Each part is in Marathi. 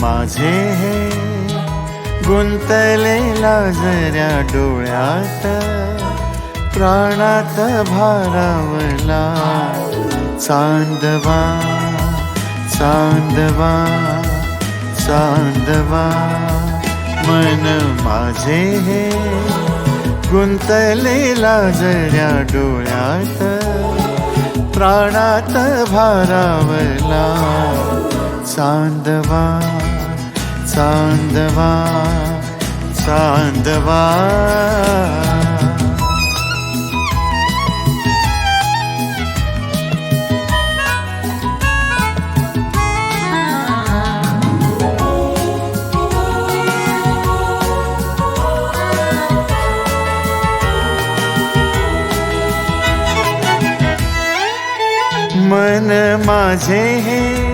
माझे हे गुंतलेला जऱ्या डोळ्यात प्राणात भारावला चांदवा चांदवा चांदवा. मन माझे हे गुंतलेला जऱ्या डोळ्यात प्राणात भारावला चांदवा चांदवा चांदवा. मन माझे हे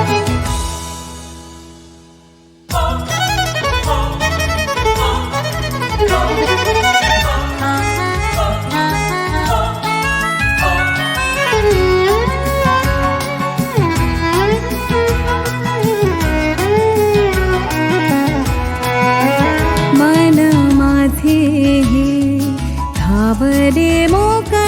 でもか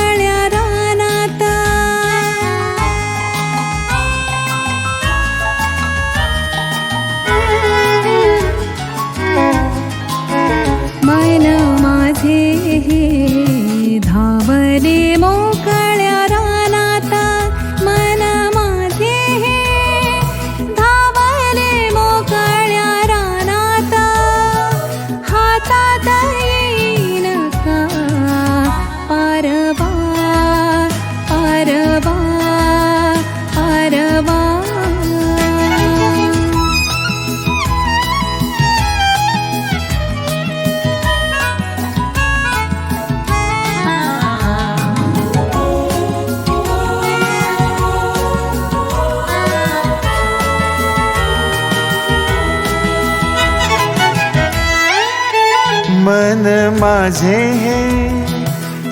मन माझे हे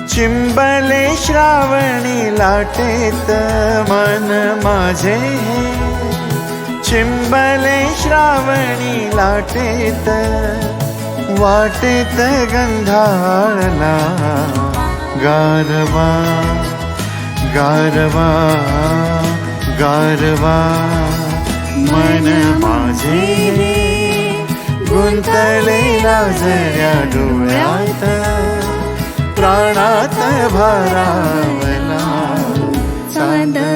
चिंबले श्रावणी लाटेत. मन माझे हे चिंबले श्रावणी लाटेत. वाटेत गंधाळला गारवा गारवा गारवा. मन माझे हे गुंतलेला जऱ्या डोळ्यात. प्राणात भरावला चांदवा